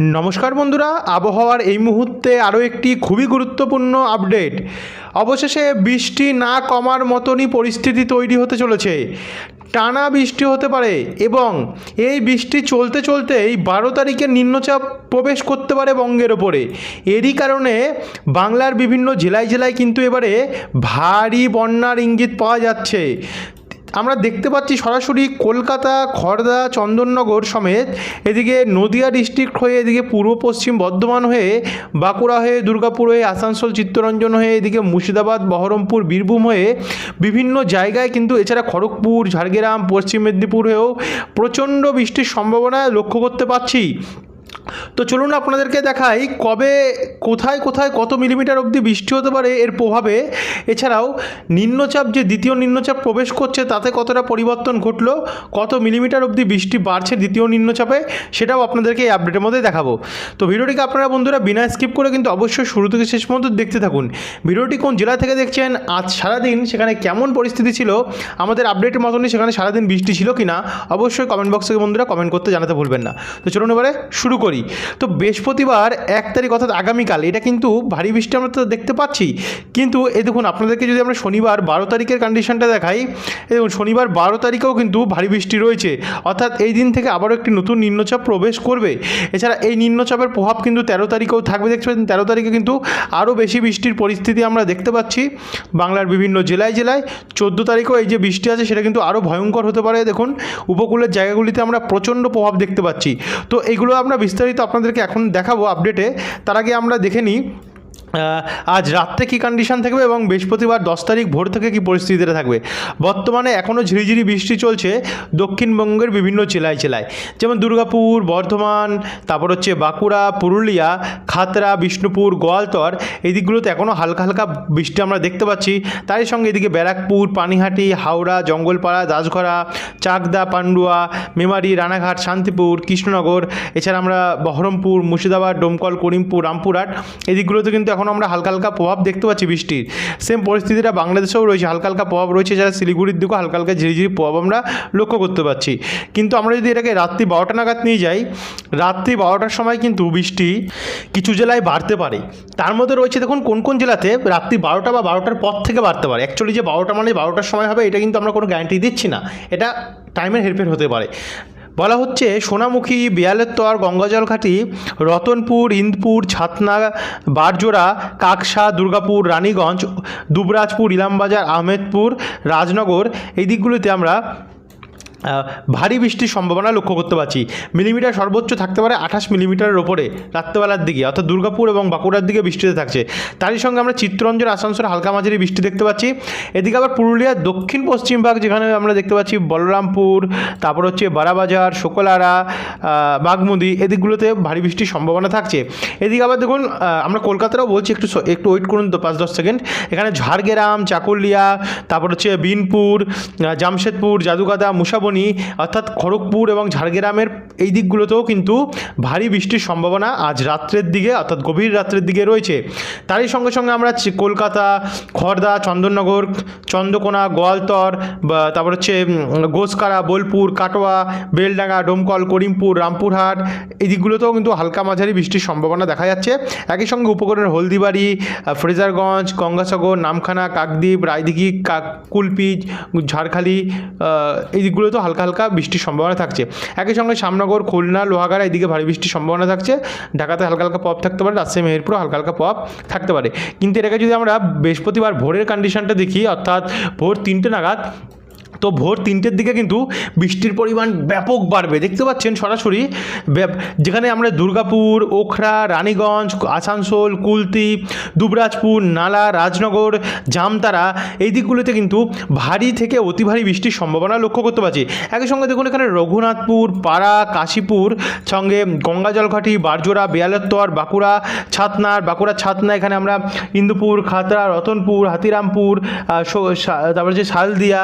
নমস্কার বন্ধুরা, আবহাওয়ার এই মুহূর্তে আরও একটি খুবই গুরুত্বপূর্ণ আপডেট। অবশেষে বৃষ্টি না কমার মতনই পরিস্থিতি তৈরি হতে চলেছে। টানা বৃষ্টি হতে পারে এবং এই বৃষ্টি চলতে চলতেই বারো তারিখে নিম্নচাপ প্রবেশ করতে পারে বঙ্গের ওপরে। এরই কারণে বাংলার বিভিন্ন জেলায় জেলায় কিন্তু এবারে ভারী বন্যার ইঙ্গিত পাওয়া যাচ্ছে। আমরা দেখতে পাচ্ছি সরাসরি কলকাতা খড়দা চন্দননগর সমেত এদিকে নদিয়া ডিস্ট্রিক্ট হয়ে এদিকে পূর্ব পশ্চিম বর্ধমান হয়ে বাঁকুড়া হয়ে দুর্গাপুর হয়ে আসানসোল, চিত্তরঞ্জন হয়ে এদিকে মুর্শিদাবাদ, বহরমপুর, বীরভূম হয়ে বিভিন্ন জায়গায় কিন্তু এছাড়া খড়গপুর, ঝাড়গ্রাম, পশ্চিম মেদিনীপুর হয়েও প্রচণ্ড বৃষ্টির সম্ভাবনা লক্ষ্য করতে পারছি। তো চলুন আপনাদেরকে দেখাই কবে, কোথায় কোথায় কত মিলিমিটার অবধি বৃষ্টি হতে পারে এর প্রভাবে। এছাড়াও নিম্নচাপ, যে দ্বিতীয় নিম্নচাপ প্রবেশ করছে, তাতে কতটা পরিবর্তন ঘটলো, কত মিলিমিটার অবধি বৃষ্টি বাড়ছে দ্বিতীয় নিম্নচাপে, সেটাও আপনাদেরকে এই আপডেটের মধ্যে দেখাবো। তো ভিডিওটিকে আপনারা বন্ধুরা বিনা স্কিপ করে কিন্তু অবশ্যই শুরু থেকে শেষ পর্যন্ত দেখতে থাকুন। ভিডিওটি কোন জেলা থেকে দেখছেন, আজ সারাদিন সেখানে কেমন পরিস্থিতি ছিল, আমাদের আপডেটের মতনই সেখানে সারাদিন বৃষ্টি ছিল কি না অবশ্যই কমেন্ট বক্সে বন্ধুরা কমেন্ট করতে জানাতে ভুলবেন না। তো চলুন এবারে শুরু করি। তো বৃহস্পতিবার এক তারিখ অর্থাৎ আগামীকাল, এটা কিন্তু ভারী বৃষ্টি আমরা তো দেখতে পাচ্ছি। কিন্তু এ দেখুন, আপনাদেরকে যদি আমরা শনিবার বারো তারিখের কন্ডিশনটা দেখাই দেখুন, শনিবার বারো তারিখেও কিন্তু ভারী বৃষ্টি রয়েছে। অর্থাৎ এই দিন থেকে আবারও একটি নতুন নিম্নচাপ প্রবেশ করবে। এছাড়া এই নিম্নচাপের প্রভাব কিন্তু তেরো তারিখেও থাকবে। দেখতে পাচ্ছেন, তেরো তারিখে কিন্তু আরও বেশি বৃষ্টির পরিস্থিতি আমরা দেখতে পাচ্ছি। বাংলার বিভিন্ন জেলায় জেলায় চোদ্দ তারিখেও এই যে বৃষ্টি আছে, সেটা কিন্তু আরও ভয়ঙ্কর হতে পারে। দেখুন, উপকূলের জায়গাগুলিতে আমরা প্রচণ্ড প্রভাব দেখতে পাচ্ছি। তো এগুলো আমরা বিস্তারিত আপনাদেরকে এখন দেখাবো আপডেটে তার আগে আমরা দেখে নিই আজ রাত্রে কী কন্ডিশন থাকবে এবং বৃহস্পতিবার দশ তারিখ ভোর থেকে কী পরিস্থিতিতে থাকবে? বর্তমানে এখনও ঝিরিঝিরি বৃষ্টি চলছে দক্ষিণবঙ্গের বিভিন্ন জেলায় জেলায়। যেমন দুর্গাপুর, বর্ধমান, তারপর হচ্ছে বাঁকুড়া, পুরুলিয়া খাতড়া বিষ্ণুপুর, গোয়ালতর, এই দিকগুলোতে এখনও হালকা হালকা বৃষ্টি আমরা দেখতে পাচ্ছি। তারই সঙ্গে এদিকে ব্যারাকপুর, পানিহাটি, হাওড়া, জঙ্গলপাড়া, দাসঘরা, চাকদা, পান্ডুয়া, মেমারি, রানাঘাট, শান্তিপুর, কৃষ্ণনগর, এছাড়া আমরা বহরমপুর, মুর্শিদাবাদ, ডোমকল, করিমপুর, রামপুরহাট, এই দিকগুলোতে কিন্তু এখন আমরা হালকা হালকা প্রভাব দেখতে পাচ্ছি বৃষ্টির। সেম পরিস্থিতিটা বাংলাদেশেও রয়েছে, হালকা হালকা প্রভাব রয়েছে, যারা শিলিগুড়ির দিকেও হালকা হালকা ঝিরিঝিরি প্রভাব আমরা লক্ষ্য করতে পারছি। কিন্তু আমরা যদি এটাকে রাত্রি বারোটা নাগাদ নিয়ে যাই, রাত্রি বারোটার সময় কিন্তু বৃষ্টি কিছু জেলায় বাড়তে পারে। তার মধ্যে রয়েছে দেখুন কোন কোন জেলাতে রাত্রি বারোটা বা বারোটার পর থেকে বাড়তে পারে। অ্যাকচুয়ালি যে বারোটা মানে বারোটার সময় হবে, এটা কিন্তু আমরা কোনো গ্যারান্টি দিচ্ছি না। এটা টাইমের হেরফের হতে পারে। বলা হচ্ছে, সোনামুখী, বিয়ালেত্তর, গঙ্গাজলঘাটি, রতনপুর, ইন্দপুর, ছাতনা, বারজোড়া, কাকসা, দুর্গাপুর, রানীগঞ্জ, দুবরাজপুর, ইলামবাজার, আহমেদপুর, রাজনগর, এই দিকগুলিতে আমরা ভারী বৃষ্টির সম্ভাবনা লক্ষ্য করতে পারছি। মিলিমিটার সর্বোচ্চ থাকতে পারে আঠাশ মিলিমিটারের ওপরে রাত্রেবেলার দিকে, অর্থাৎ দুর্গাপুর এবং বাঁকুড়ার দিকে বৃষ্টিতে থাকছে। তারই সঙ্গে আমরা চিত্তরঞ্জন আসানসোল হালকা মাঝারি বৃষ্টি দেখতে পাচ্ছি। এদিকে আবার পুরুলিয়ার দক্ষিণ পশ্চিম ভাগ যেখানে আমরা দেখতে পাচ্ছি বলরামপুর, তারপর হচ্ছে বারাবাজার, শোকলারা বাগমুদি এদিকগুলোতে ভারী বৃষ্টির সম্ভাবনা থাকছে। এদিকে আবার দেখুন আমরা কলকাতারও বলছি, একটু একটু ওয়েট করুন তো পাঁচ দশ সেকেন্ড। এখানে ঝাড়গ্রাম, চাকুলিয়া, তারপর হচ্ছে বিনপুর জামশেদপুর জাদুগাদা মুসাবনি অর্থাৎ খড়গপুর এবং ঝাড়গ্রামের এই দিকগুলোতেও কিন্তু ভারী বৃষ্টির সম্ভাবনা আজ রাত্রের দিকে, অর্থাৎ গভীর রাত্রের দিকে রয়েছে। তারই সঙ্গে সঙ্গে আমরা কলকাতা খড়দা চন্দননগর, চন্দ্রকোনা, গোয়ালতর তারপর হচ্ছে গোসকারা, বোলপুর, কাটোয়া, বেলডাঙ্গা, ডোমকল, করিমপুর, রামপুরহাট, এই দিকগুলোতেও কিন্তু হালকা মাঝারি বৃষ্টির সম্ভাবনা দেখা যাচ্ছে। একই সঙ্গে উপকরণের হলদিবাড়ি ফ্রেজারগঞ্জ, গঙ্গাসাগর, নামখানা, কাকদ্বীপ, রায়দিঘি কাক কুলপিচ ঝাড়খালি এই দিকগুলোতেও হালকা হালকা বৃষ্টির সম্ভাবনা থাকছে। একই সঙ্গে শ্যামনগর খুলনা, লোহাগাড়া এদিকে ভারী বৃষ্টির সম্ভাবনা থাকছে। ঢাকাতে হালকা হালকা পপ থাকতে পারে, রাজশাহী মেহেরপুর হালকা হালকা পপ থাকতে পারে। কিন্তু এটাকে যদি আমরা বৃহস্পতিবার ভোরের কন্ডিশনটা দেখি, অর্থাৎ ভোর তিনটে নাগাদ তো ভোর তিনটের দিকে কিন্তু বৃষ্টির পরিমাণ ব্যাপক বাড়বে। দেখতে পাচ্ছেন সরাসরি যেখানে আমরা দুর্গাপুর, ওখরা, রানীগঞ্জ, আসানসোল, কুলতি, দুবরাজপুর, নালা, রাজনগর, জামতারা এই দিকগুলোতে কিন্তু ভারী থেকে অতি ভারী বৃষ্টির সম্ভাবনা লক্ষ্য করতে পারছি। একই সঙ্গে দেখুন এখানে রঘুনাথপুর, পাড়া, কাশীপুর, সঙ্গে গঙ্গা জলঘাটি, বারজোড়া বেয়ালত্তর বাঁকুড়া ছাতনার বাঁকুড়া ছাতনা, এখানে আমরা ইন্দুপুর, খাতড়া, রতনপুর, হাতিরামপুর তারপরে যে শালদিয়া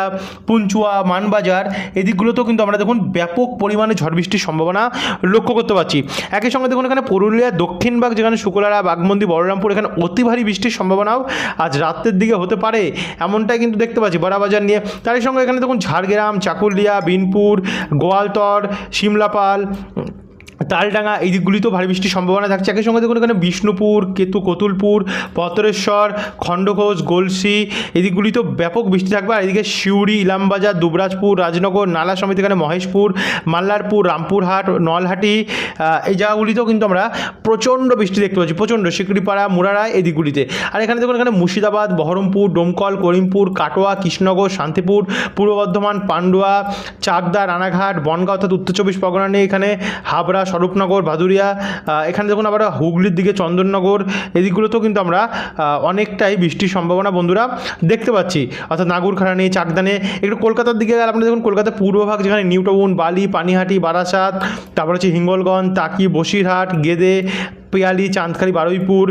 পুঞ্চুয়া মানবাজার, এদিকগুলোতেও কিন্তু আমরা দেখুন ব্যাপক পরিমাণে ঝড় বৃষ্টির সম্ভাবনা লক্ষ্য করতে পারছি। একই সঙ্গে দেখুন এখানে পুরুলিয়ার দক্ষিণবাগ যেখানে শুকলারা বাগমন্দি বলরামপুর, এখানে অতি ভারী বৃষ্টির সম্ভাবনাও আজ রাতের দিকে হতে পারে। এমনটাই কিন্তু দেখতে পাচ্ছি বড়াবাজার নিয়ে। তারই সঙ্গে এখানে দেখুন ঝাড়গ্রাম, চাকুলিয়া, বিনপুর, গোয়ালতর সিমলাপাল তালডাঙ্গা, এই দিকগুলিতেও ভারী বৃষ্টির সম্ভাবনা থাকছে। একই সঙ্গে দেখুন এখানে বিষ্ণুপুর, কেতু কতুলপুর পতরেশ্বর খণ্ডঘোষ, গলসি, এই দিকগুলিতেও ব্যাপক বৃষ্টি থাকবে। আর এদিকে সিউড়ি, ইলামবাজার, দুবরাজপুর, রাজনগর, নালা সমিতি এখানে মহেশপুর, মাল্লারপুর, রামপুরহাট, নলহাটি এই জায়গাগুলিতেও কিন্তু আমরা প্রচণ্ড বৃষ্টি দেখতে পাচ্ছি। প্রচণ্ড সিকড়িপাড়া মুরারায় এই দিকগুলিতে। আর এখানে দেখুন এখানে মুর্শিদাবাদ, বহরমপুর, ডোমকল, করিমপুর, কাটোয়া, কৃষ্ণনগর, শান্তিপুর, পূর্ব বর্ধমান, পান্ডুয়া, চাকদা, রানাঘাট, বনগাঁ অর্থাৎ উত্তর চব্বিশ পরগনা নিয়ে এখানে হাবড়া স্বরূপনগর, ভাদুরিয়া এখানে দেখুন আবার হুগলির দিকে চন্দননগর, এদিকগুলোতেও কিন্তু আমরা অনেকটাই বৃষ্টির সম্ভাবনা বন্ধুরা দেখতে পাচ্ছি। অর্থাৎ নাগুরখানি চাকদানে, একটু কলকাতার দিকে গেলে আপনারা দেখুন কলকাতার পূর্বভাগ যেখানে নিউ টাউন বালি, পানিহাটি, বারাসাত, তারপর হচ্ছে হিঙ্গলগঞ্জ তাকি বসিরহাট, গেদে পিয়ালি চাঁদখালি, বারুইপুর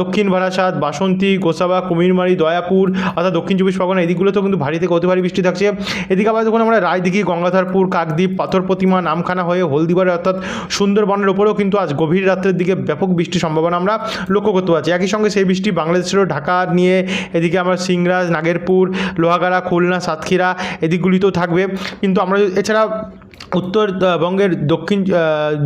দক্ষিণ বারাসাত বাসন্তী, গোসাবা, কুমিরমারি, দয়াপুর, অর্থাৎ দক্ষিণ চব্বিশ পরগনা, এদিকগুলোতেও কিন্তু ভারী থেকে অতি ভারী বৃষ্টি থাকছে। এদিকে আবার দেখুন আমরা রায়দিঘি, গঙ্গাধরপুর, কাকদ্বীপ পাথর প্রতিমা নামখানা হয়ে হলদিবাড়ি, অর্থাৎ সুন্দরবনের ওপরেও কিন্তু আজ গভীর রাত্রের দিকে ব্যাপক বৃষ্টির সম্ভাবনা আমরা লক্ষ্য করতে পারছি। একই সঙ্গে সেই বৃষ্টি বাংলাদেশেরও ঢাকা নিয়ে, এদিকে আমরা সিংরাজ, নাগেরপুর, লোহাগাড়া, খুলনা, সাতক্ষীরা, এদিকগুলিতেও থাকবে। কিন্তু আমরা এছাড়া উত্তরবঙ্গের দক্ষিণ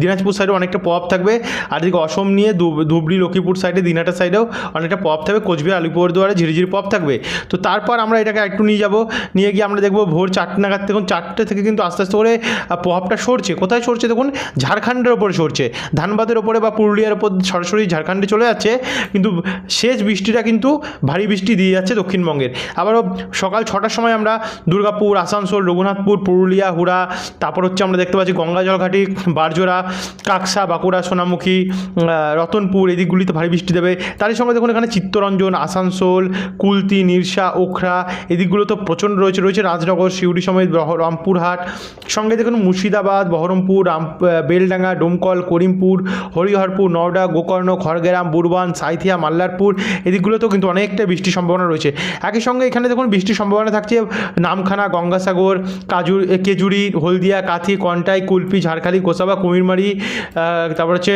দিনাজপুর সাইডে অনেকটা প্রভাব থাকবে। আর এদিকে অসম নিয়ে ধুব- ধুবড়ি, লক্ষ্মীপুর সাইডে দিনহাটা সাইডেও অনেকটা প্রভাব থাকবে। কোচবিহার, আলিপুরদুয়ারে ঝিরিঝিরি প্রভাব থাকবে। তো তারপর আমরা এটাকে একটু নিয়ে যাব। নিয়ে গিয়ে আমরা দেখব ভোর চারটে নাগাদ দেখুন চারটে থেকে কিন্তু আস্তে আস্তে করে প্রভাবটা সরছে। কোথায় সরছে দেখুন? ঝাড়খণ্ডের ওপরে সরছে। ধানবাদের ওপরে বা পুরুলিয়ার ওপর সরাসরি ঝাড়খণ্ডে চলে যাচ্ছে। কিন্তু শেষ বৃষ্টিটা কিন্তু ভারী বৃষ্টি দিয়ে যাচ্ছে দক্ষিণবঙ্গের। আবারও সকাল ছটার সময় আমরা দুর্গাপুর, আসানসোল, রঘুনাথপুর, পুরুলিয়া, হুড়া, তারপর হচ্ছে আমরা দেখতে পাচ্ছি গঙ্গাজলঘাটি বারজোড়া কাকসা বাঁকুড়া সোনামুখী রতনপুর এই দিকগুলিতে ভারী বৃষ্টি দেবে। তারই সঙ্গে দেখুন এখানে চিত্তরঞ্জন আসানসোল কুলতি নিরসা ওখরা এই দিকগুলো তো প্রচণ্ড রয়েছে। রয়েছে রাজনগর শিউড়ি সমেত রামপুরহাট। সঙ্গে দেখুন মুর্শিদাবাদ বহরমপুর রাম বেলডাঙ্গা ডোমকল করিমপুর হরিহরপুর নওডা গোকর্ণ খড়গ্রাম বুরবান সাইথিয়া মাল্লারপুর এদিকগুলোতেও কিন্তু অনেকটা বৃষ্টির সম্ভাবনা রয়েছে। একই সঙ্গে এখানে দেখুন বৃষ্টির সম্ভাবনা থাকছে নামখানা গঙ্গাসাগর কাজুর এ, কেজুরি হলদিয়া কাথি কন্টাই কুলপি ঝাড়খালি কোসাবা কুমিরমারি তারপর হচ্ছে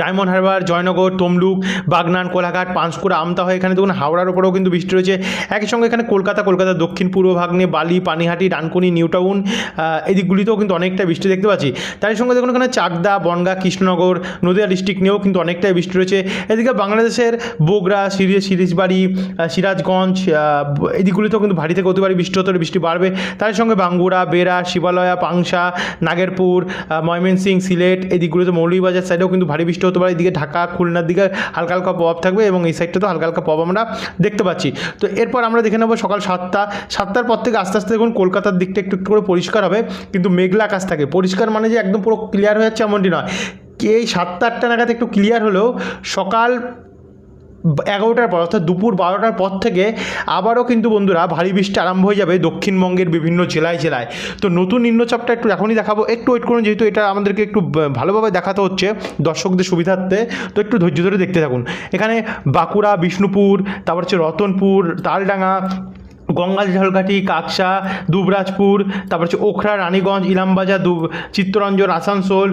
ডায়মন্ড হারবার জয়নগর তমলুক বাগনান কোলাঘাট পাঁশকুড়া আমতা হয়ে এখানে দেখুন, হাওড়ার ওপরেও কিন্তু বৃষ্টি রয়েছে। একই সঙ্গে এখানে কলকাতা কলকাতার দক্ষিণ পূর্ব ভাগ নিয়ে বালি, পানিহাটি, ডানকুনি নিউ টাউন এই দিকগুলিতেও কিন্তু অনেকটা বৃষ্টি দেখতে পাচ্ছি। তার সঙ্গে দেখুন এখানে চাকদা, বনগা, কৃষ্ণনগর, নদীয়া ডিস্ট্রিক্ট নিয়েও কিন্তু অনেকটাই বৃষ্টি রয়েছে। এদিকে বাংলাদেশের বগুড়া সিরি সিরিজবাড়ি সিরাজগঞ্জ এই দিকগুলিতেও কিন্তু ভারী থেকে অতি ভারী বৃষ্টি হতে বৃষ্টি বাড়বে। তার সঙ্গে বাঙ্গুড়া বেড়া, শিবালয়া, পাংশা, নাগেরপুর ময়মনসিং সিলেট, এই দিকগুলিতে মৌলভীবাজার সাইডেও কিন্তু ভারী বৃষ্টি হতে পারে। এদিকে ঢাকা, খুলনার দিকে হালকা হালকা প্রভাব থাকবে এবং এই সাইডটা তো হালকা হালকা প্রভাব আমরা দেখতে পাচ্ছি। তো এরপর আমরা দেখে নেব সকাল সাতটা। সাতটার পর থেকে আস্তে আস্তে দেখুন কলকাতার দিকটা একটু একটু করে পরিষ্কার হবে, কিন্তু মেঘলা আকাশ থাকে। পরিষ্কার মানে যে একদম পুরো ক্লিয়ার হয়ে যাচ্ছে এমনটি নয়। এই সাতটা আটটা নাগাদ একটু ক্লিয়ার হলেও সকাল এগারোটার পর অর্থাৎ দুপুর বারোটার পর থেকে আবারও কিন্তু বন্ধুরা ভারী বৃষ্টি আরম্ভ হয়ে যাবে দক্ষিণবঙ্গের বিভিন্ন জেলায় জেলায়। তো নতুন নিম্নচাপটা একটু এখনই দেখাবো। একটু ওয়েট করুন, যেহেতু এটা আমাদেরকে একটু ভালোভাবে দেখাতে হচ্ছে দর্শকদের সুবিধার্থে, তো একটু ধৈর্য ধরে দেখতে থাকুন। এখানে বাঁকুড়া, বিষ্ণুপুর, তারপর হচ্ছে রতনপুর, তালডাঙ্গা গঙ্গা ঝালকাঠি, কাকসা, দুবরাজপুর, তারপর হচ্ছে ওখরা, রানীগঞ্জ, ইলামবাজার, দু, চিত্তরঞ্জন, আসানসোল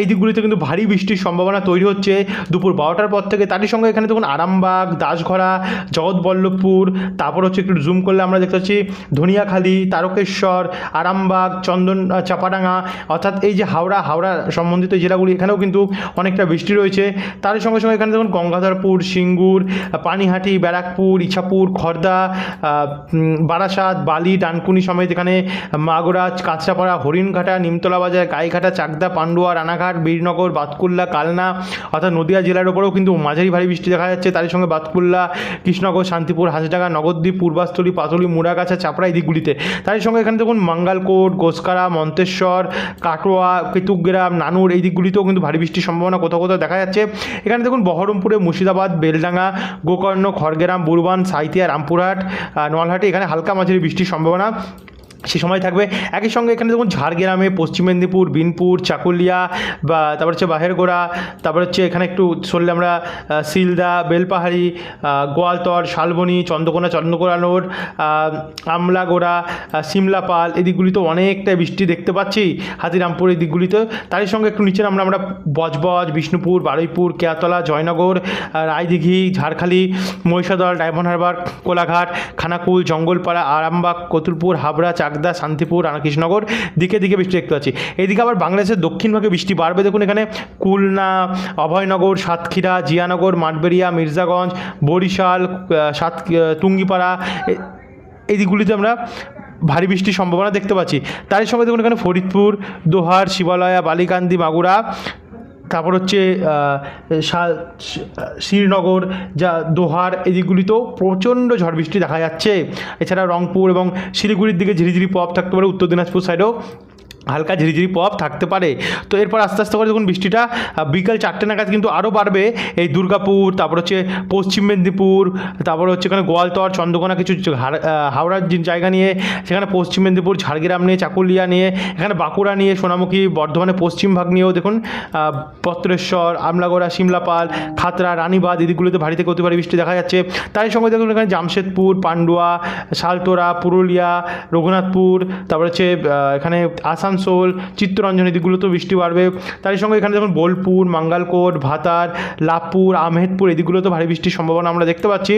এই দিকগুলিতে কিন্তু ভারী বৃষ্টির সম্ভাবনা তৈরি হচ্ছে দুপুর বারোটার পর থেকে। তারই সঙ্গে এখানে দেখুন আরামবাগ, দাসঘরা, জগৎবল্লভপুর, তারপর হচ্ছে একটু জুম করলে আমরা দেখতে পাচ্ছি ধনিয়াখালী, তারকেশ্বর, আরামবাগ, চন্দন চাপাডাঙ্গা, অর্থাৎ এই যে হাওড়া হাওড়া সম্বন্ধিত জেলাগুলি, এখানেও কিন্তু অনেকটা বৃষ্টি রয়েছে। তার সঙ্গে সঙ্গে এখানে দেখুন গঙ্গাধরপুর, সিঙ্গুর পানিহাটি, ব্যারাকপুর, ইছাপুর, খর্দা বারাসাত বালি ডানকুনি সমেত এখানে মাগুরাজ কাঁচরাপাড়া হরিণঘাটা নিমতলা বাজার গাইঘাটা চাকদা পান্ডুয়া রানাঘাট বীরনগর বাতকুল্লা কালনা অর্থাৎ নদীয়া জেলার ওপরেও কিন্তু মাঝারি ভারী বৃষ্টি দেখা যাচ্ছে। তারই সঙ্গে বাতকুল্লা কৃষ্ণনগর শান্তিপুর হাঁসডাঙ্গা নগদ্বীপ পূর্বাস্থলী পাতলি মুড়াগাছা চাপড়া এই দিকগুলিতে। তারই সঙ্গে এখানে দেখুন মাঙ্গালকোট গোসকারা মন্তেশ্বর কাটোয়া কেতুগ্রাম নানুর এই দিকগুলিতেও কিন্তু ভারী বৃষ্টির সম্ভাবনা কোথাও কোথাও দেখা যাচ্ছে। এখানে দেখুন বহরমপুরে মুর্শিদাবাদ বেলডাঙ্গা গোকর্ণ খড়গ্রাম বুরবান সাইথিয়া রামপুরহাট আহ, নলহাটি এখানে হালকা মাঝারি বৃষ্টির সম্ভাবনা। সে সময় থাকবে। একই সঙ্গে এখানে দেখুন ঝাড়গ্রামে পশ্চিম মেদিনীপুর বিনপুর চাকুলিয়া বা তারপর হচ্ছে বাহেরগোড়া তারপর হচ্ছে এখানে একটু সরলে আমরা শিলদা বেলপাহাড়ি গোয়ালতর শালবনি চন্দ্রকোনা চন্দ্রকোনানোর আমলাগোড়া আহ, সিমলাপাল এই দিকগুলিতে অনেকটা বৃষ্টি দেখতে পাচ্ছি। হাতিরামপুর এই দিকগুলিতে তারই সঙ্গে একটু নিচে আমরা আমরা বজবজ বিষ্ণুপুর বারুইপুর কেয়াতলা জয়নগর রায়দিঘি ঝাড়খালি মহিষাদল ডায়মন্ড হারবার কোলাঘাট খানাকুল জঙ্গলপাড়া আরামবাগ কতুলপুর হাবড়া চাক চাকদা শান্তিপুর রানাকৃষ্ণনগর দিকে দিকে বৃষ্টি দেখতে পাচ্ছি। এদিকে আবার বাংলাদেশের দক্ষিণ ভাগে বৃষ্টি বাড়বে। দেখুন এখানে খুলনা, অভয়নগর, সাতক্ষীরা, জিয়ানগর, মাঠবেড়িয়া, মির্জাগঞ্জ, বরিশাল সাত টুঙ্গিপাড়া এই দিকগুলিতে আমরা ভারী বৃষ্টির সম্ভাবনা দেখতে পাচ্ছি। তারই সঙ্গে দেখুন এখানে ফরিদপুর, দোহার, শিবালয়া, বালিকান্দি, মাগুরা তারপর হচ্ছে শ্রীনগর, যা দোহার, এদিকগুলিতেও প্রচণ্ড ঝড় বৃষ্টি দেখা যাচ্ছে। এছাড়া রংপুর এবং শিলিগুড়ির দিকে ঝিরিঝিরি প্রভাব থাকতে পারে, উত্তর দিনাজপুর সাইডেও হালকা ঝিরিঝিরি পপ থাকতে পারে। তো এরপর আস্তে আস্তে করে দেখুন বৃষ্টিটা বিকাল চারটে নাগাদ কিন্তু আরও বাড়বে। এই দুর্গাপুর, তারপর হচ্ছে পশ্চিম মেদিনীপুর, তারপর হচ্ছে এখানে গোয়ালতর, চন্দ্রকোনা কিছু হাওড়ার জায়গা নিয়ে, সেখানে পশ্চিম মেদিনীপুর, ঝাড়গ্রাম নিয়ে, চাকুলিয়া নিয়ে, এখানে বাঁকুড়া নিয়ে, সোনামুখী বর্ধমানের পশ্চিম ভাগ নিয়েও দেখুন পত্রেশ্বর আমলাগোড়া, সিমলাপাল খাতরা রানীবাদ এদিকগুলোতে ভারী থেকে অতি ভারী বৃষ্টি দেখা যাচ্ছে। তারই সঙ্গে দেখুন এখানে জামশেদপুর, পান্ডুয়া, শালতোরা, পুরুলিয়া, রঘুনাথপুর, তারপর হচ্ছে এখানে এখানে আসানসোল চিত্তরঞ্জন এদিকগুলোতেও বৃষ্টি বাড়বে। তারই সঙ্গে এখানে দেখুন বোলপুর, মাঙ্গালকোট, ভাতার, লাভপুর, আমেদপুর এদিকগুলোতেও ভারী বৃষ্টির সম্ভাবনা আমরা দেখতে পাচ্ছি।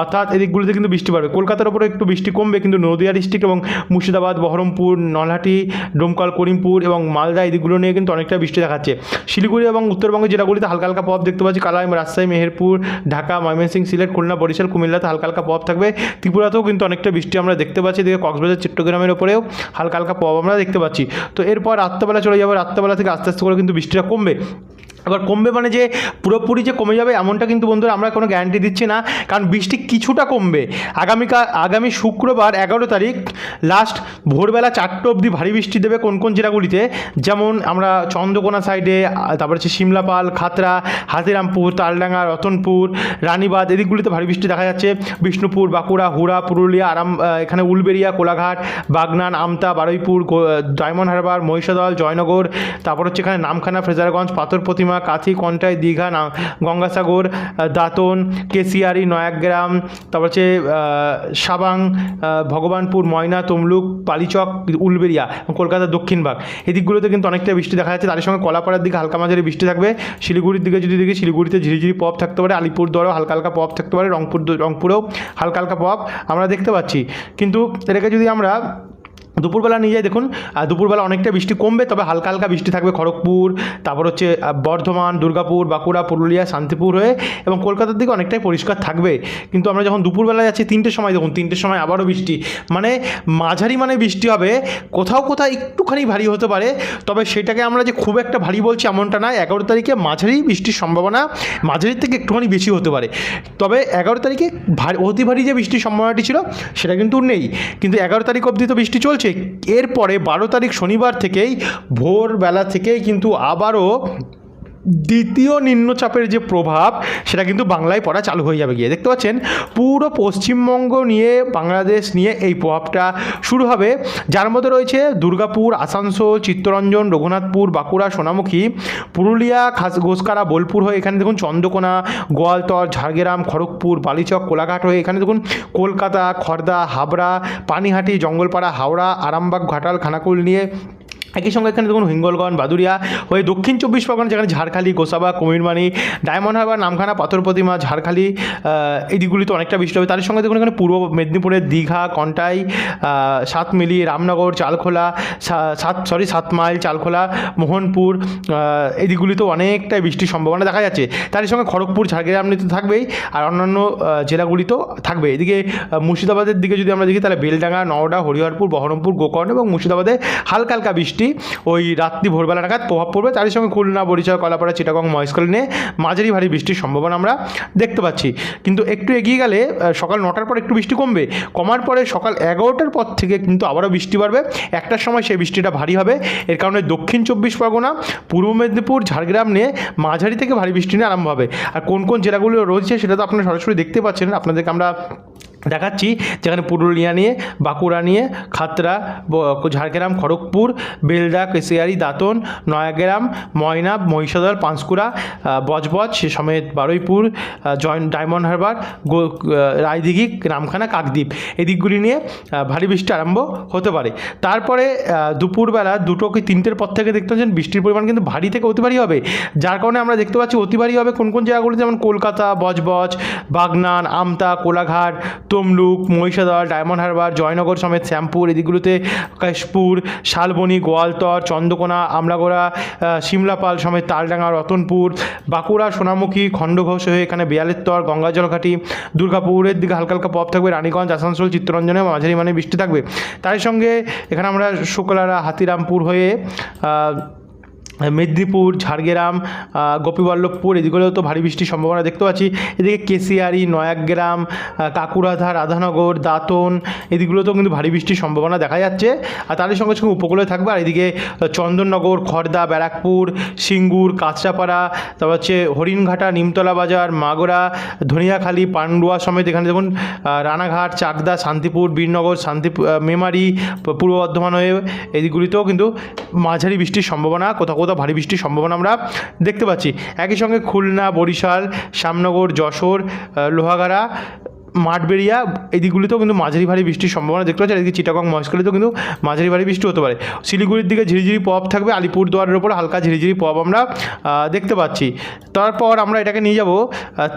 অর্থাৎ এদিকগুলোতে কিন্তু বৃষ্টি বাড়বে। কলকাতার ওপরে একটু বৃষ্টি কমবে কিন্তু নদিয়া ডিস্ট্রিক্ট এবং মুর্শিদাবাদ, বহরমপুর, নলহাটি, ডোমকল, করিমপুর এবং মালদা এদিকগুলো নিয়ে কিন্তু অনেকটা বৃষ্টি দেখাচ্ছে। শিলিগুড়ি এবং উত্তরবঙ্গের জেলাগুলিতে হালকা হালকা পপ দেখতে পাচ্ছি। কালাইম রাজশাহী, মেহেরপুর, ঢাকা, ময়মনসিংহ, সিলেট, খুলনা, বরিশাল, কুমিল্লাতে হালকা হালকা পপ থাকবে। ত্রিপুরাতেও কিন্তু অনেকটা বৃষ্টি আমরা দেখতে পাচ্ছি। এদিকে কক্সবাজার, চট্টগ্রামের ওপরেও হালকা হালকা পপ আমরা দেখতে পাচ্ছি। তো এরপর রাত্রেবেলা চলে যাবে রাত্রেবেলা থেকে আস্তে আস্তে করে কিন্তু বৃষ্টিটা কমবে। এবার কমবে মানে যে পুরোপুরি যে কমে যাবে এমনটা কিন্তু বন্ধুরা আমরা কোনো গ্যারান্টি দিচ্ছি না, কারণ বৃষ্টি কিছুটা কমবে। আগামীকাল আগামী শুক্রবার এগারো তারিখ লাস্ট ভোরবেলা চারটে অবধি ভারী বৃষ্টি দেবে কোন কোন জেলাগুলিতে। যেমন আমরা চন্দ্রকোনা সাইডে তারপর হচ্ছে সিমলাপাল খাতড়া, হাতিরামপুর, তালডাঙ্গা, রতনপুর রানীবাদ এদিকগুলিতে ভারী বৃষ্টি দেখা যাচ্ছে। বিষ্ণুপুর, বাঁকুড়া, হুড়া, পুরুলিয়া, আরাম এখানে উলবেরিয়া কোলাঘাট, বাগনান, আমতা, বারুইপুর ডায়মন্ড হারবার, মহিষাদল, জয়নগর, তারপর হচ্ছে এখানে নামখানা ফ্রেজারগঞ্জ পাথর প্রতিমা কাথি, কন্টাই, দীঘা, না, গঙ্গাসাগর দাঁতন কেসিয়ারি নয়াগ্রাম, তারপর হচ্ছে সাবাং ভগবানপুর, ময়না, তমলুক, পালিচক, উলবেরিয়া কলকাতার দক্ষিণ ভাগ। এই দিকগুলোতে কিন্তু অনেকটা বৃষ্টি দেখা যাচ্ছে। তার সঙ্গে কলাপাড়ার দিকে হালকা মাঝারি বৃষ্টি থাকবে। শিলিগুড়ির দিকে যদি দেখি, শিলিগুড়িতে ঝিরিঝিরি পপ থাকতে পারে। আলিপুরদুয়ারেও হালকা হালকা পপ থাকতে পারে। রংপুর, রংপুরেও হালকা হালকা পপ আমরা দেখতে পাচ্ছি। কিন্তু এটাকে যদি আমরা দুপুরবেলা নিয়ে যাই, দেখুন দুপুরবেলা অনেকটা বৃষ্টি কমবে, তবে হালকা হালকা বৃষ্টি থাকবে খড়গপুর, তারপর হচ্ছে বর্ধমান, দুর্গাপুর, বাঁকুড়া, পুরুলিয়া, শান্তিপুর হয়ে, এবং কলকাতার দিকে অনেকটাই পরিষ্কার থাকবে। কিন্তু আমরা যখন দুপুরবেলা যাচ্ছি, তিনটের সময়, দেখুন, তিনটের সময় আবারও বৃষ্টি। মানে মাঝারি মানে বৃষ্টি হবে, কোথাও কোথাও একটুখানি ভারী হতে পারে, তবে সেটাকে আমরা যে খুব একটা ভারী বলছি এমনটা না, এগারো তারিখে মাঝারি বৃষ্টির সম্ভাবনা, মাঝারির থেকে একটুখানি বেশি হতে পারে। তবে এগারো তারিখে ভারী, অতি ভারী যে বৃষ্টির সম্ভাবনাটি ছিল, সেটা কিন্তু নেই। কিন্তু এগারো তারিখ অবধি তো বৃষ্টি চলছে। এরপরে বারো তারিখ শনিবার থেকেই ভোরবেলা থেকেই কিন্তু আবারও দ্বিতীয় নিম্নচাপের যে প্রভাব, সেটা কিন্তু বাংলায় পড়া চালু হয়ে যাবে গিয়ে। দেখতে পাচ্ছেন, পুরো পশ্চিমবঙ্গ নিয়ে, বাংলাদেশ নিয়ে এই প্রভাবটা শুরু হবে। যার মধ্যে রয়েছে দুর্গাপুর, আসানসোল, চিত্তরঞ্জন, রঘুনাথপুর, বাঁকুড়া, সোনামুখী, পুরুলিয়া, খাস ঘোষকারা বোলপুর হয়ে এখানে দেখুন চন্দ্রকোনা, গোয়ালতর, ঝাড়গ্রাম, খড়গপুর, বালিচক, কোলাঘাট হয়ে এখানে দেখুন কলকাতা খড়দা হাবড়া, পানিহাটি, জঙ্গলপাড়া, হাওড়া, আরামবাগ, ঘাটাল, খানাকুল নিয়ে একই সঙ্গে এখানে দেখুন হিঙ্গলগঞ্জ বাদুরিয়া হয়ে দক্ষিণ চব্বিশ পরগনা, যেখানে ঝাড়খালি, গোসাবা, কুমিরমানি, ডায়মন্ড হারবার, নামখানা, পাথর প্রতিমা, ঝাড়খালি এই দিকগুলিতে অনেকটা বৃষ্টি হবে। তার সঙ্গে দেখুন এখানে পূর্ব মেদিনীপুরের দীঘা, কন্টাই সাতমিলি, রামনগর, চালখোলা সাত সরি সাত মাইল চালখোলা, মোহনপুর এই দিকগুলিতেও অনেকটাই বৃষ্টির সম্ভাবনা দেখা যাচ্ছে। তার সঙ্গে খড়গপুর, ঝাড়গ্রাম তো থাকবেই আর অন্যান্য জেলাগুলিতেও থাকবে। এদিকে মুর্শিদাবাদের দিকে যদি আমরা দেখি তাহলে বেলডাঙ্গা, নওডা, হরিহরপুর, বহরমপুর, গোকর্ণ এবং মুর্শিদাবাদে হালকা হালকা বৃষ্টি ওই রাত্রি ভোরবেলা নাগাদ প্রভাব পড়বে। তারই সঙ্গে খুলনা, বরিশাল, কলাপাড়া, চিটাগং, মহেশখাল নিয়ে মাঝারি ভারী বৃষ্টির সম্ভাবনা আমরা দেখতে পাচ্ছি। কিন্তু একটু এগিয়ে গেলে সকাল নটার পর একটু বৃষ্টি কমবে। কমার পরে সকাল এগারোটার পর থেকে কিন্তু আবারও বৃষ্টি বাড়বে। একটার সময় সেই বৃষ্টিটা ভারী হবে। এর কারণে দক্ষিণ চব্বিশ পরগনা, পূর্ব মেদিনীপুর, ঝাড়গ্রাম নিয়ে মাঝারি থেকে ভারী বৃষ্টি নিয়ে আরম্ভ হবে। আর কোন কোন জেলাগুলো রয়েছে সেটা তো আপনারা সরাসরি দেখতে পাচ্ছেন। আপনাদেরকে আমরা দেখাচ্ছি, যেখানে পুরুলিয়া নিয়ে, বাঁকুড়া নিয়ে, খাতড়া ঝাড়গ্রাম, খড়গপুর, বেলদা, কেশিয়ারি, দাঁতন, নয়াগ্রাম, ময়না, মহিষাদল, পাঁশকুড়া বজবজ, সে সমেত বারুইপুর জয়েন ডায়মন্ড হারবার রায়দিঘি, রামখানা, কাকদ্বীপ। এই দিকগুলি নিয়ে ভারী বৃষ্টি আরম্ভ হতে পারে। তারপরে দুপুরবেলা দুটো কি তিনটের পর থেকে দেখতে পাচ্ছেন বৃষ্টির পরিমাণ কিন্তু ভারী থেকে অতি ভারী হবে। যার কারণে আমরা দেখতে পাচ্ছি অতি ভারী হবে কোন কোন জায়গাগুলো যেমন কলকাতা, বজবজ, বাগনান, আমতা, কোলাঘাট। তমলুক মহিষাদল ডায়মন্ড হারবার জয়নগর সমেত শ্যামপুর এদিকগুলোতে কাশপুর শালবনি গোয়ালতর চন্দ্রকোনা আমলাগোড়া আহ, সিমলাপাল সমেত তালডাঙ্গা রতনপুর বাঁকুড়া সোনামুখী খণ্ডঘোষ হয়ে এখানে বেয়ালেত্তর গঙ্গাজলঘাটি দুর্গাপুরের দিকে হালকা হালকা পপ থাকবে রানীগঞ্জ আসানসোল চিত্তরঞ্জনে মাঝারি মানে বৃষ্টি থাকবে। তার সঙ্গে এখানে আমরা শুক্লারা হাতিরামপুর হয়ে মেদিনীপুর, ঝাড়গ্রাম গোপীবল্লভপুর এদিকেও তো ভারী বৃষ্টির সম্ভাবনা দেখতে পাচ্ছি। এদিকে কেশিয়ারি, নয়াগ্রাম কাকুরাধা রাধানগর, দাঁতন এদিকগুলোতেও কিন্তু ভারী বৃষ্টির সম্ভাবনা দেখা যাচ্ছে। আর তাদের সঙ্গে সঙ্গে উপকূলে থাকবে। আর এদিকে চন্দননগর খড়দা ব্যারাকপুর, সিঙ্গুর, কাঁচরাপাড়া, তারপর হচ্ছে হরিণঘাটা, নিমতলা বাজার, মাগরা, ধনিয়াখালী, পান্ডুয়া সমেত এখানে দেখুন রানাঘাট, চাকদা, শান্তিপুর, বীরনগর শান্তিপুর মেমারি, পূর্ব বর্ধমান হয়ে এদিকগুলিতেও কিন্তু মাঝারি বৃষ্টির সম্ভাবনা কোথাও কোথাও ভারী বৃষ্টির সম্ভাবনা আমরা দেখতে পাচ্ছি। একই সঙ্গে খুলনা বরিশাল শ্যামনগর যশোর লোহাগাড়া মাঠবেড়িয়া, এই দিকগুলিতেও কিন্তু মাঝারি ভারী বৃষ্টির সম্ভাবনা দেখতে পাচ্ছি এদিকে চিটাগং, মহেশখালীতেও কিন্তু মাঝারি ভারী বৃষ্টি হতে পারে। শিলিগুড়ির দিকে ঝিরিঝিরি পপ থাকবে, আলিপুরদুয়ারের ওপর হালকা ঝিরিঝিরি পপ আমরা দেখতে পাচ্ছি। তারপর আমরা এটাকে নিয়ে যাব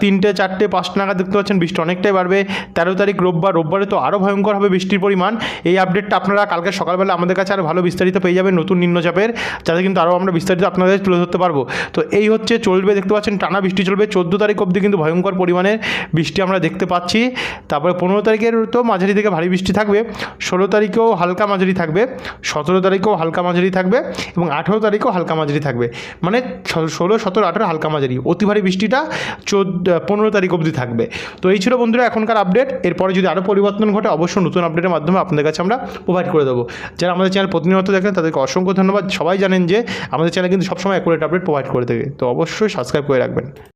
তিনটে, চারটে, পাঁচটা নাগাদ দেখতে পাচ্ছেন, বৃষ্টি অনেকটাই বাড়বে। তেরো তারিখ রোববার, রোববারে তো আরও ভয়ঙ্কর হবে বৃষ্টির পরিমাণ। এই আপডেটটা আপনারা কালকে সকালবেলা আমাদের কাছে আরও ভালো বিস্তারিত পেয়ে যাবেন, নতুন নিম্নচাপের, যাতে কিন্তু আরও আমরা বিস্তারিত আপনাদের তুলে ধরতে পারব। তো এই হচ্ছে চলবে, দেখতে পাচ্ছেন, টানা বৃষ্টি চলবে। চোদ্দ তারিখ অবধি কিন্তু ভয়ঙ্কর পরিমাণে বৃষ্টি আমরা দেখতে পাচ্ছি। তারপরে পনেরো তারিখের তো মাঝারি থেকে ভারী বৃষ্টি থাকবে, ষোলো তারিখেও হালকা মাঝারি থাকবে, সতেরো তারিখেও হালকা মাঝারি থাকবে এবং আঠেরো তারিখেও হালকা মাঝারি থাকবে। মানে ষোলো সতেরো, আঠেরো হালকা মাঝারি, অতি ভারী বৃষ্টিটা চোদ্দ, পনেরো তারিখ অবধি থাকবে। তো এই ছিল বন্ধুরা এখনকার আপডেট এরপরে যদি আরও পরিবর্তন ঘটে, অবশ্যই নতুন আপডেটের মাধ্যমে আপনাদের কাছে আমরা প্রোভাইড করে দেবো। যারা আমাদের চ্যানেল প্রতিনিয়ত দেখেন, তাদেরকে অসংখ্য ধন্যবাদ। সবাই জানেন যে আমাদের চ্যানেল কিন্তু সবসময় অ্যাকুরেট আপডেট প্রোভাইড করে থাকে। তো অবশ্যই সাবস্ক্রাইব করে রাখবেন।